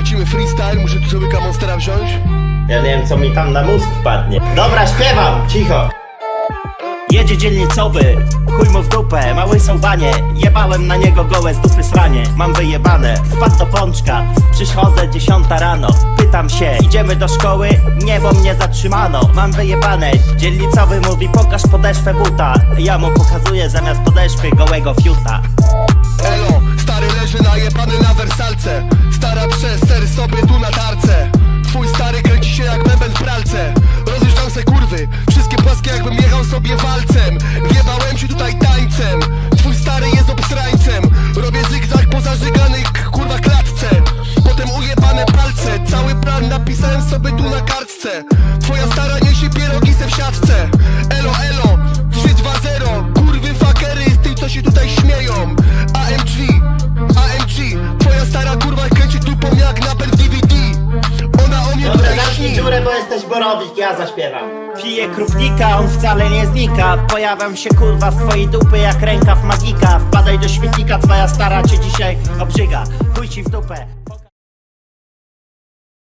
Lecimy freestyle, muszę tu sobie monstera wziąć. Ja nie wiem co mi tam na mózg wpadnie. Dobra, śpiewam, cicho. Jedzie dzielnicowy, chuj mu w dupę, mały sołbanie Jebałem na niego gołe z dupy sranie. Mam wyjebane, wpadł do pączka. Przychodzę dziesiąta rano, pytam się Idziemy do szkoły? Nie, bo mnie zatrzymano. Mam wyjebane, dzielnicowy mówi pokaż podeszwę buta. Ja mu pokazuję zamiast podeszwy gołego fiuta. Elo, stary leży najebany na wersalce Stara przez ser sobie tu na tarce. Twój stary kręci się jak bęben w pralce. Rozjeżdżam se kurwy, wszystkie płaskie jakbym jechał sobie walcem. Wjebałem się tutaj tańcem. Twój stary jest obsrańcem Robię zygzak po zażyganych kurwa klatce. Potem ujebane palce. Cały plan napisałem sobie tu na kartce. Twoja stara niesie pierogi se w siatce. Elo, dziurę, bo jesteś borowik, ja zaśpiewam. Piję krupnika, on wcale nie znika. Pojawiam się kurwa z twojej dupy jak rękaw magika. Wpadaj do śmietnika, twoja stara cię dzisiaj obrzyga. Chuj ci w dupę